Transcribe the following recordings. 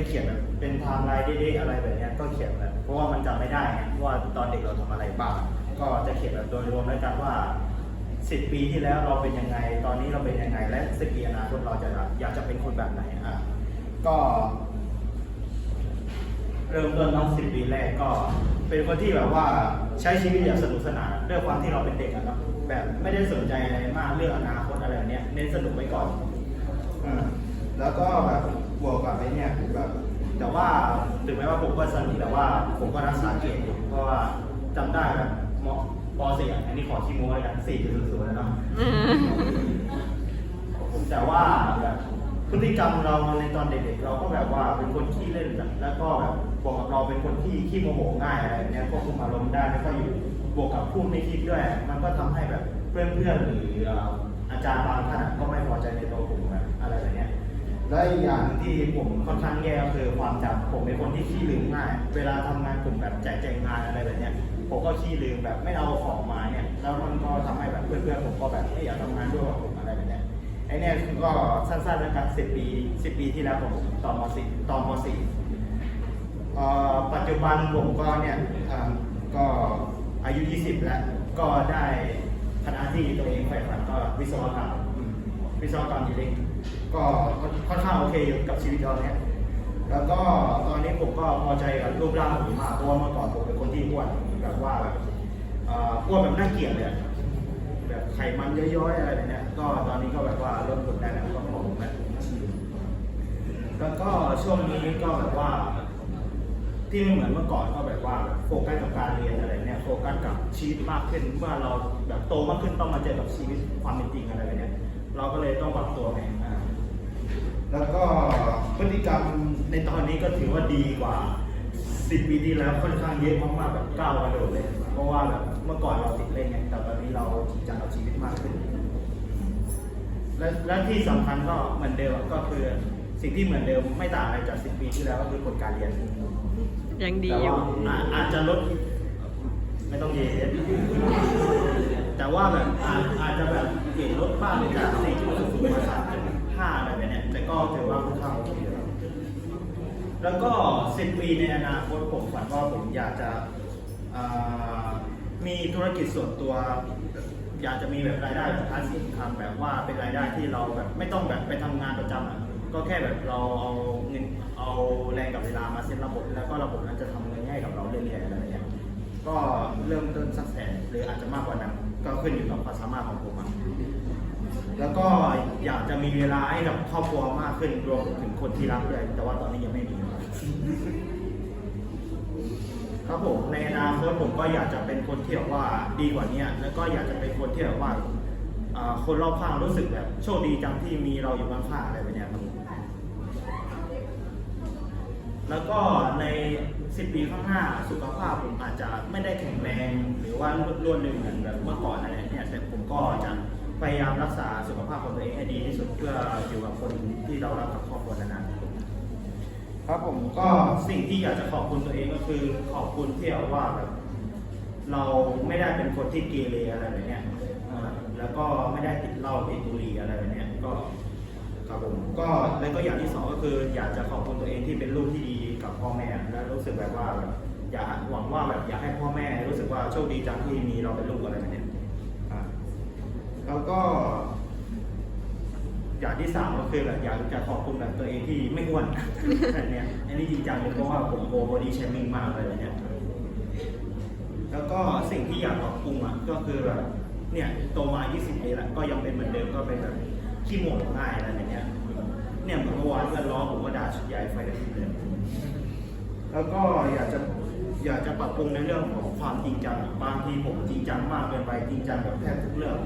ได้เขียนแบบเป็นไทม์ไลน์เด็กๆอะไรแบบเนี้ยก็เขียนแบบเพราะว่ามันจำไม่ได้ไงว่าตอนเด็กเราทำอะไรบ้างก็จะเขียนแบบโดยรวมแล้วกันว่า 10 ปีที่แล้วเราเป็นยังไง ตอนนี้เราเป็นยังไง และสิปีอนาคตเราจะอยากจะเป็นคนแบบไหนอะก็ เริ่มต้นตั้งสิบปีแรกก็ เป็นคนที่แบบว่าใช้ชีวิตอย่างสนุกสนานด้วยความที่เราเป็นเด็กอะเนาะแบบไม่ได้สนใจอะไรมากเรื่องอนาคตอะไรแบบเนี้ยเน้นสนุกไว้ก่อนอ่า แล้วก็แบบบวกกับไอ้เนี่ยแบบแต่ว่าถึงแม้ว่าผมก็สนุกแต่ว่าผมก็รักษาเกรดอยู่เพราะว่าจำได้แบบมป .4 อันนี้ขอขี้โม้เลยกัน4.00นะเนาะแต่ว่าแบบพฤติกรรมเราในตอนเด็กๆเราก็แบบว่าเป็นคนขี้เล่นแบบแล้วก็แบบบวกกับเราเป็นคนที่ขี้โมโหง่ายอะไรเนี้ยควบคุมอารมณ์ได้ไม่ค่อยอยู่บวกกับพูดไม่คิดด้วย มันก็ทำให้แบบเพื่อนๆหรืออาจารย์บางท่านก็ไม่พอใจในตัวผมแบบอะไรแบบเนี้ย และอีกอย่างหนึ่งที่ผมค่อนข้างแย่ก็คือความจำผมเป็นคนที่ขี้ลืมง่าย เวลาทำงานกลุ่มแบบแจกแจงงานอะไรแบบเนี้ยผมก็ขี้ลืมแบบไม่เอาของมาเนี่ยแล้วมันก็ทำให้แบบเพื่อนๆผมก็แบบไม่อยากทำงานด้วยกับผมอะไรแบบเนี้ยไอเนี่ยก็สั้นๆแล้วกันสิบปีสิบปีที่แล้วผมตอนมสี่ตอนมสี่เอ่อปัจจุบันผมก็เนี่ยอ่าก็อายุ 20 แล้วก็ได้คณะที่ตัวเองใฝ่ฝันก็วิศวกรรม วิศวกรรมอิเล็กก็ค่อนข้างโอเคอยู่กับชีวิตตอนนี้แล้วก็ตอนนี้ผมก็พอใจกับรูปร่างผมมากเพราะว่าเมื่อก่อนผมเป็นคนที่อ้วนแบบว่าแบบอ้วนแบบน่าเกลียดเลยแบบไขมันย้อยๆอะไรแบบเนี้ยก็ตอนนี้ก็แบบว่าลดกดได้แล้วก็ผอมแล้วแล้วก็ช่วงนี้ก็แบบว่า ที่ไม่เหมือนเมื่อก่อนก็แบบว่าโฟกัสกับการเรียนอะไรเนี่ยโฟกัสกับชีวิตมากขึ้นเมื่อเราแบบโตมากขึ้นต้องมาเจอกับชีวิตความเป็นจริงอะไรแบบเนี้ย เราก็เลยต้องปรับตัวไงอ่าแล้วก็พฤติกรรมในตอนนี้ก็ถือว่าดีกว่า 10 ปีที่แล้วค่อนข้างเยอะมากๆแบบก้าวกระโดดเลย เพราะว่าแบบเมื่อก่อนเราติดเล่นไงแต่ตอนนี้เราจริงจังกับชีวิตมากขึ้น และและที่สำคัญก็เหมือนเดิมก็คือสิ่งที่เหมือนเดิมไม่ต่างอะไรจาก 10 ปีที่แล้วก็คือผลการเรียน ยังดีแต่อยู่ ว่าอาอาจจะลดไม่ต้องเยอะ แต่ว่าแบบอาจอาจจะแบบเกรดลดบ้างจากสี่จุดศูนย์มาสามห้าอะไรแบบเนี้ยแต่ก็ถือว่าค่อนข้างโอเคแล้วแล้วก็สิบปีในอนาคตผมฝันว่าผมอยากจะมีธุรกิจส่วนตัว อยากจะมีแบบรายได้แบบพาสซีฟคัมแบบว่าเป็นรายได้ที่เราแบบไม่ต้องแบบไปทำงานประจำอะก็แค่แบบเราเอาเงินเอาแรงกับเวลามาเซ็ตระบบ แล้วก็ระบบนั้นจะทำเงินให้กับเราเรื่อยๆอะไรอย่างเงี้ย ก็เริ่มต้นสักแสนหรืออาจจะมากกว่านั้น ก็ขึ้นอยู่กับความสามารถของผมอะแล้วก็อยากจะมีเวลาให้กับครอบครัวมากขึ้นรวมถึงคนที่รักด้วยแต่ว่าตอนนี้ยังไม่มีครับครับผมในอนาคตผมก็อยากจะเป็นคนที่แบบว่าดีกว่านี้แล้วก็อยากจะเป็นคนที่แบบว่าคนรอบข้างรู้สึกแบบโชคดีจังที่มีเราอยู่ข้างๆอะไรแบบนี้ครับ แล้วก็ใน 10 ปีข้างหน้าสุขภาพผมอาจจะไม่ได้แข็งแรง หรือว่าล้วนเลยเหมือนแบบเมื่อก่อนอะไรเนี่ยแต่ผมก็จะพยายามรักษาสุขภาพของตัวเองให้ดีที่สุดเพื่ออยู่กับคนที่เรารักกับครอบครัวนานๆครับผมก็สิ่งที่อยากจะขอบคุณตัวเองก็คือขอบคุณที่แบบว่าแบบเราไม่ได้เป็นคนที่เกเรอะไรแบบเนี้ยแล้วก็ไม่ได้ติดเหล้าติดบุหรี่อะไรแบบเนี้ยก็ ก็แล้วก็อย่างที่สองก็คืออยากจะขอบคุณตัวเองที่เป็นลูกที่ดีกับพ่อแม่และรู้สึกแบบว่าแบบอยากหวังว่าแบบอยากให้พ่อแม่ รู้สึกว่าโชคดีจังที่มีเราเป็นลูกอะไรแบบเนี้ยอ่าแล้วก็ อย่างที่สามก็คือแบบอยากจะขอบคุณแบบตัวเองที่ไม่อ้วน แบบเนี้ยอันนี้จริงจังเลยเพราะว่าผมโกบอดี้เชมิ่งมากเลยแบบเนี้ย แล้วก็สิ่งที่อยากปรับปรุงอะก็คือแบบเนี่ยโตมา 20 ปีแล้วก็ยังเป็นเหมือนเดิมก็เป็นแบบ ขี้โมโหง่ายอะไรแบบเนี้ย เนี่ยเหมือนเมื่อวานเพื่อนล้อผมก็ด่าชุดใหญ่ไฟกระพริบเลย แล้วก็อยากจะอยากจะปรับปรุงในเรื่องของความจริงจังบางทีผมจริงจังมากเกินไปจริงจังกับแทบทุกเรื่อง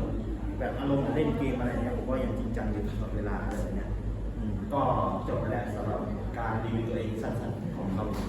แบบอารมณ์เล่นเกมอะไรเนี้ยผมก็ยังจริงจังอยู่ตลอดเวลาอะไรเนี้ยก็จบไปแล้วสำหรับการรีวิวตัวเองสั้นๆของเขา